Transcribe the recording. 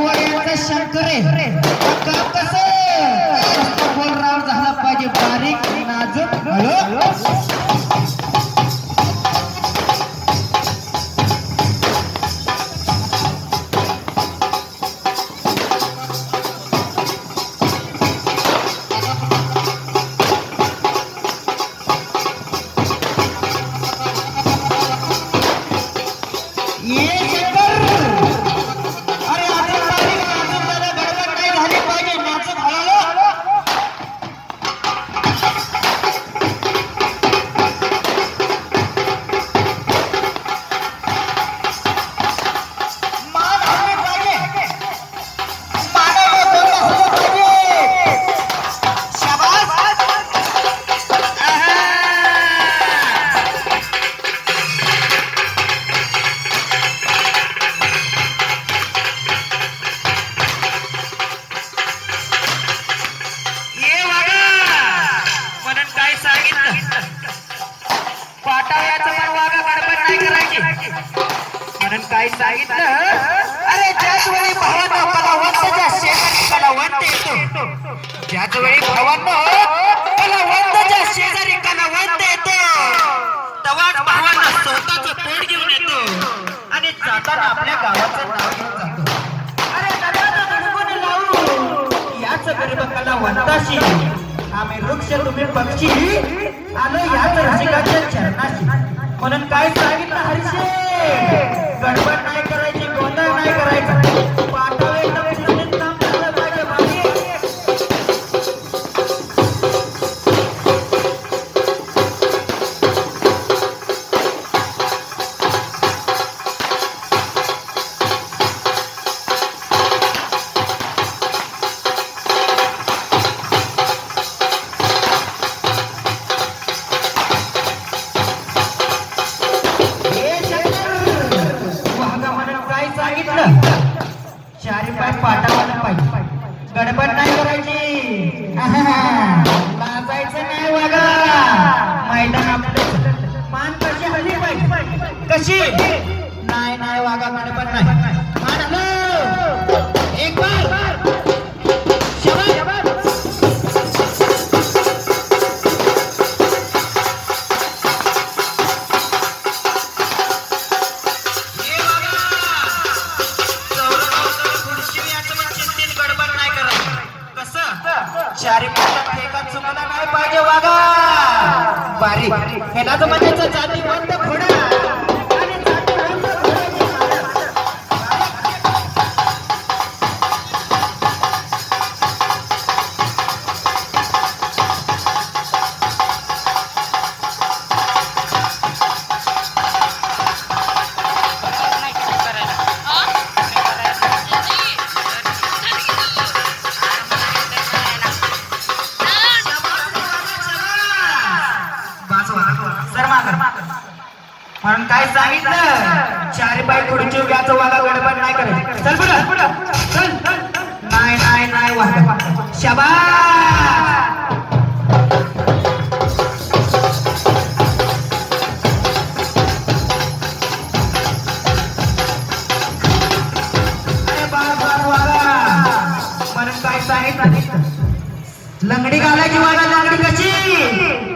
गायकवाड यांचा शंकरे कसं कारण काय सांगितलं? अरे ज्याच वेळी भावांना कलावंताच्या शेजारी कलावंत येतो ज्याच वेळी भावांना कलावंताच्या शेजारी कलावंत येतो तेव्हाच भावांना स्वतःच पोट घेऊन येतो आणि जाताना आपल्या गावाचं नाव घेऊन जातो. अरे नव्यानं दडबड लावू. याच गरीब कलावंताशी आम्ही वृक्ष तुम्ही पक्षी. आलो याच रसिकाच्या चरणाशी. म्हणून काय सांग? पाहिजे कशी नाही नाही वागा गडबड नाही मान हलव. एक बार शाबास. हे बघा. चौरगावचं खुर्ची याचं पण चिंतेत गडबड नाही करायची. कसं? काय सांगितलं? चार पाय खुर्ची घ्यायचं वागा गडबड नाही करायचं चल पुढं. चल. नाही नाही नाही वागा शबा लंगडी घालायची वागा लंगडी कशी?